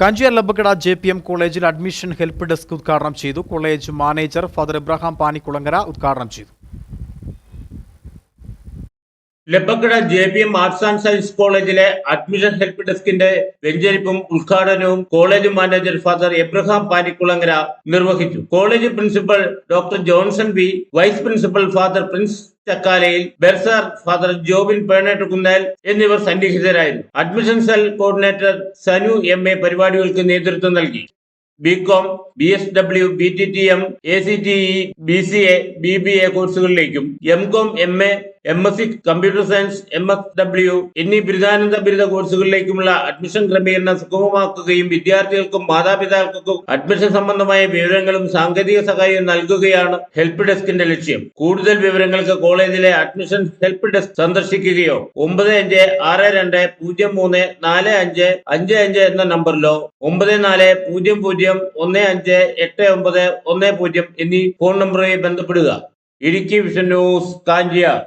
Kanchiyar Labbakkada J P M കോളേജിൽ admission help desk ഉദ്ഘാടനം ചെയ്തു. College manager father Ibraham Panikkulangara ഉദ്ഘാടനം ചെയ്തു. Labbakkada J P M arts and science കോളേജിലെ admission help ഡെസ്കിന്റെ വെഞ്ചരിപ്പും ഉദ്ഘാടനവും college manager father Abraham Panikkulangara നിർവഹിച്ചു. College principal doctor Johnson B vice principal father Prince Chakkalayil bursar father Jobin Penettu Kunnel എന്നിവർ സന്നിഹിതരായിരുന്നു. Admission cell coordinator Sanu M A പരിപാടികൾക്ക് നേതൃത്വം നൽകി. B Com B S W B T T M A C T E B C A B B A കോഴ്സുകളിലേക്കും M Com M A M S C computer science M S W എന്നീ ബിരുദാനന്ത ബിരുദ കോഴ്സുകളിലേക്കുമുള്ള admission ക്രമീകരണം സുഗമമാക്കുകയും വിദ്യാർത്ഥികൾക്കും മാതാപിതാക്കൾക്കും admission സംബന്ധമായ വിവരങ്ങളും സാങ്കേതിക സഹായവും നൽകുകയാണ് ഹെൽപ്പ് ഡെസ്കിന്റെ ലക്ഷ്യം. കൂടുതൽ വിവരങ്ങൾക്ക് കോളേജിലെ അഡ്മിഷൻ ഹെൽപ്പ് ഡെസ്ക് സന്ദർശിക്കുകയോ ഒമ്പത് അഞ്ച് ആറ് രണ്ട് പൂജ്യം മൂന്ന് നാല് അഞ്ച് അഞ്ച് അഞ്ച് എന്ന നമ്പറിലോ ഒമ്പത് നാല് പൂജ്യം പൂജ്യം ഒന്ന് അഞ്ച് എട്ട് ഒമ്പത് ഒന്ന് പൂജ്യം എന്നീ ഫോൺ നമ്പറുമായി ബന്ധപ്പെടുക. Idukki vision news Kanchiyar